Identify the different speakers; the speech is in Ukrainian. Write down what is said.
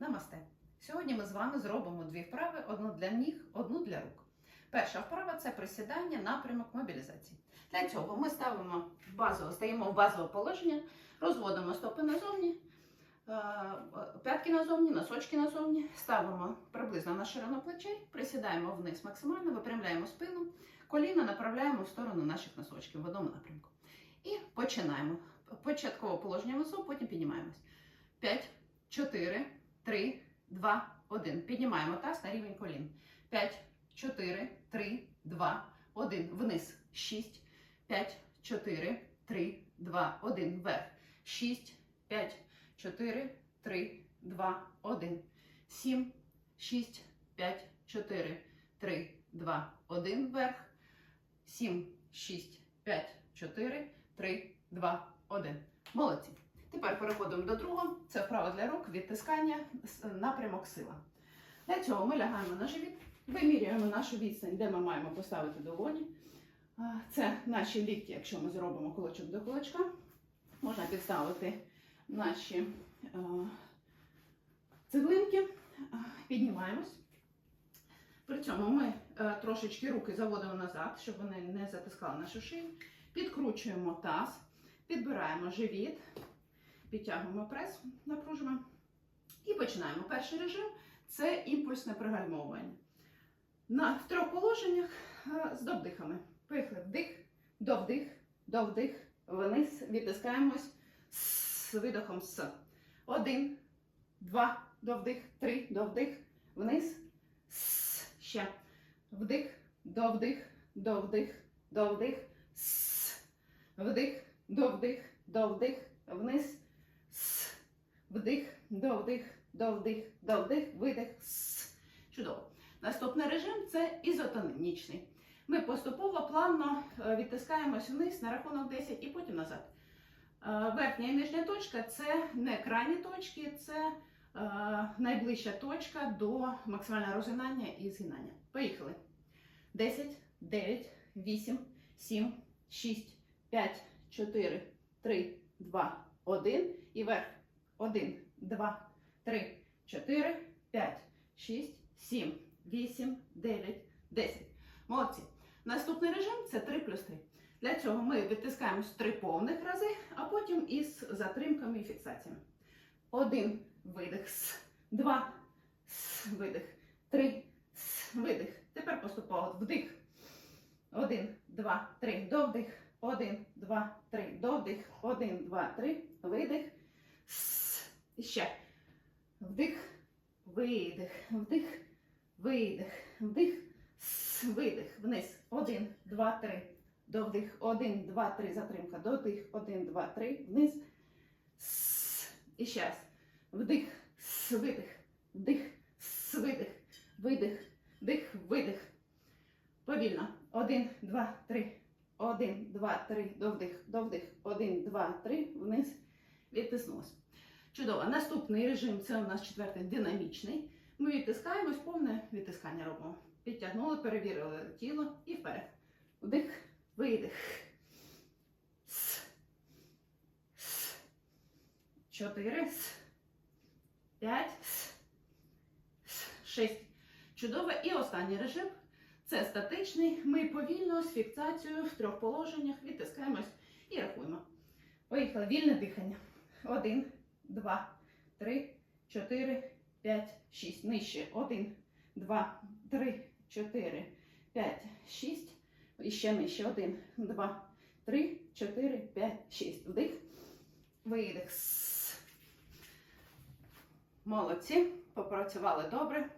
Speaker 1: Намасте! Сьогодні ми з вами зробимо дві вправи: одну для ніг, одну для рук. Перша вправа це присідання напрямок мобілізації. Для цього ми ставимо в стаємо в базове положення, розводимо стопи назовні, е, п'ятки назовні, носочки назовні, ставимо приблизно на ширину плечей, присідаємо вниз максимально, випрямляємо спину, коліна направляємо в сторону наших носочків в одному напрямку. І починаємо. Початкове положення внизу, потім піднімаємось. 5, 4, 3, 2, 1. Піднімаємо таз на рівень колін. 5, 4, 3, 2, 1. Вниз. 6, 5, 4, 3, 2, 1. Вверх. 6, 5, 4, 3, 2, 1. 7, 6, 5, 4, 3, 2, 1. Вверх. 7, 6, 5, 4, 3, 2, 1. Молодці. Тепер переходимо до другого. Це вправа для рук, відтискання, напрямок сила. Для цього ми лягаємо на живіт, вимірюємо нашу відстань, де ми маємо поставити долоні. Це наші лікті, якщо ми зробимо кулачок до кулачка. Можна підставити наші е, цеглинки, піднімаємось. При цьому ми е, трошечки руки заводимо назад, щоб вони не затискали нашу шию. Підкручуємо таз, підбираємо живіт, підтягуємо прес, напружуємо. І починаємо. Перший режим це імпульсне пригальмовування. На трьох положеннях е, з довдихами. Поїхали. Вдих, довдих, довдих, вниз, відтискаємось з видохом з. Один, два, довдих, три, довдих, вниз, с. Ще. Вдих, довдих, довдих, довдих, с. Вдих, довдих, довдих, вниз, с. Вдих, довдих, довдих, довдих, видих, с. Чудово. Наступний режим це ізотонічний. Ми поступово плавно е, відтискаємось вниз на рахунок 10 і потім назад. Е, Верхня і нижня точка це не крайні точки, це е, найближча точка до максимального розгинання і згинання. Поїхали. 10, 9, 8, 7, 6, 5, 4, 3, 2, 1 і вверх. 1, 2, 3, 4, 5, 6, 7, 8, 9, 10. Молодці. Наступний режим це 3 плюс 3. Для цього ми відтискаємось 3 повних рази, а потім із затримками і фіксаціями. Один видих, два, видих, три, видих. Тепер поступово вдих. Один, два, три, довдих. Один, два, три, довдих. Один, два, три, видих. І ще. Вдих, видих, вдих, видих, вдих, видих, вниз. Один, два, три. Довдих. Один, два, три, затримка. Додих. Один, два, три, вниз. І ще раз. Вдих, видих, вдих, видих, видих, вдих, видих. Повільно. Один, два, три. Один, два, три, довдих, довдих. Один, два, три, вниз. Відтиснулось. Чудово. Наступний режим це у нас четвертий динамічний. Ми відтискаємось, повне відтискання робимо. Підтягнули, перевірили тіло і вперед. Вдих, видих. Чотири. П'ять. Шість. Чудово. І останній режим. Це статичний. Ми повільно з фіксацією в трьох положеннях відтискаємось і рахуємо. Поїхали. Вільне дихання. Один, два, три, чотири, п'ять, шість. Нижче. Один, два, три, чотири, п'ять, шість. І ще нижче. Один, два, три, чотири, п'ять, шість. Вдих. Видих. Молодці. Попрацювали добре.